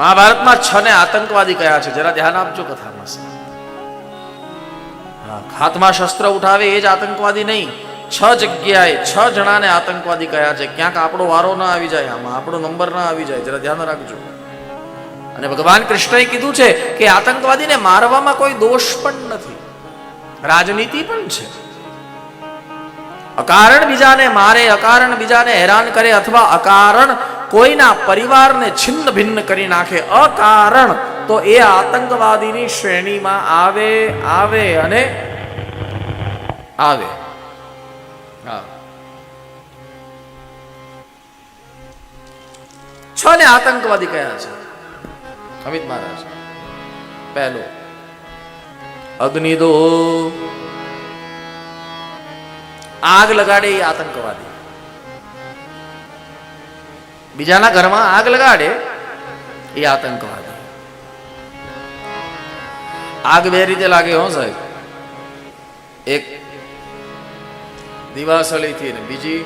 મહાભારતમાં છ ને આતંકવાદી કયા છે? જરા ધ્યાન આપજો કથામાં હાથમાં શસ્ત્ર ઉઠાવે એ જ આતંકવાદી નહીં. છ જગ્યાએ, છ જણાને આતંકવાદી કયા છે? ક્યાંક આપણો વારો ના આવી જાય, આમાં આપણો નંબર ના આવી જાય, જરા ધ્યાન રાખજો. અને ભગવાન કૃષ્ણએ કીધું છે કે આતંકવાદીને મારવામાં કોઈ દોષ પણ નથી. રાજનીતિ પણ છે. અકારણ બીજાને મારે, અકારણ બીજાને હેરાન કરે અથવા અકારણ કોઈના પરિવારને છિન્ન ભિન્ન કરી નાખે અકારણ, તો એ આતંકવાદીની શ્રેણીમાં આવે આવે અને આવે. છ ને આતંકવાદી કયા છે? અમિત મહારાજ. પહેલો. અગ્નિદો આગ લગાડે એ આતંકવાદી. બીજાના ઘરમાં આગ લગાડે, એ આતંકવાદ. આગ બે રીતે લાગે હો સાહેબ. એક દિવાસળીથી ને બીજી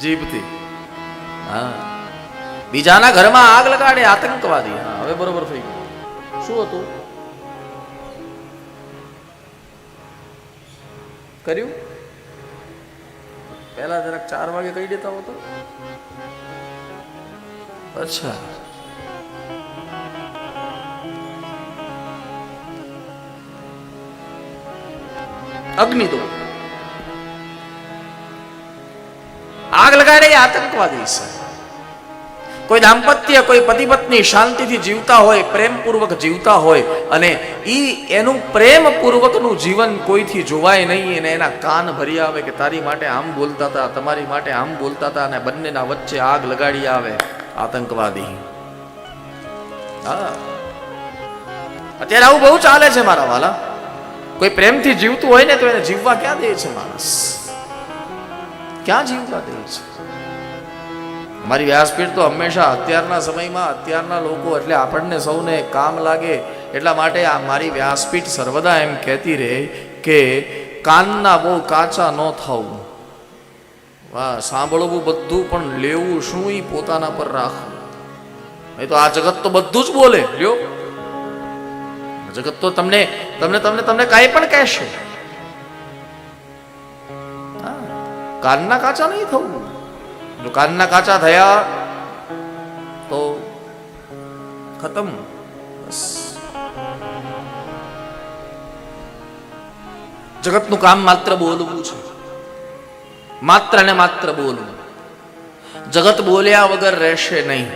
જીભથી. હા. બીજાના ઘરમાં આગ લગાડે, આતંકવાદી. હા, હવે બરોબર થઈ ગયું. શું હતું? કર્યું? પહેલા જરાક ચાર વાગે કહી દેતા હો તો અચ્છા અગ્નિ દો આગ લગાડે એ આતંકવાદી છે કોઈ દાંપત્ય, કોઈ પતિ પત્ની શાંતિથી જીવતા હોય, પ્રેમપૂર્વક જીવતા હોય અને એ એનું પ્રેમપૂર્વકનું જીવન કોઈથી જોવાય નહીં અને એના કાન ભરી આવે કે તારી માટે આમ બોલતા હતા, તમારી માટે આમ બોલતા હતા અને બંનેના વચ્ચે આગ લગાડી આવે. આતંકવાદી. હા. અત્યારે આવું બહુ ચાલે છે મારા વાલા. કોઈ પ્રેમથી જીવતું હોય ને તો એને જીવવા ક્યાં દે છે માણસ? ક્યાં જીવવા દે છે? મારી વ્યાસપીઠ તો હંમેશા અત્યારના સમયમાં અત્યારના લોકો એટલે આપણને સૌને કામ લાગે એટલા માટે આ મારી વ્યાસપીઠ સર્વદા એમ કહેતી રહે કે કાનના બહુ કાચા ન થવું વાહ સાંભળવું બધું, પણ લેવું શું એ પોતાના પર રાખવું? નહીં તો આ જગત તો બધું જ બોલે, લ્યો. જગત તો તમને તમને તમને તમને કાંઈ પણ કહેશે. કાનના કાચા નહીં થવું જો કાનના કાચા થયા તો ખતમ. જગતનું કામ માત્ર બોલવું છે. માત્ર ને માત્ર બોલવું. જગત બોલ્યા વગર રહેશે નહીં.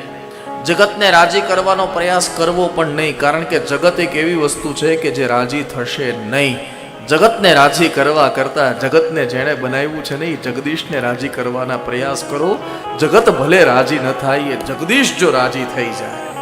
જગતને રાજી કરવાનો પ્રયાસ કરવો પણ નહીં, કારણ કે જગત એક એવી વસ્તુ છે કે જે રાજી થશે નહીં. જગતને રાજી કરવા કરતા જગતને જેણે બનાવ્યું છે ને એ જગદીશને રાજી કરવાના પ્રયાસ કરો. જગત ભલે રાજી ન થાય, એ જગદીશ જો રાજી થઈ જાય.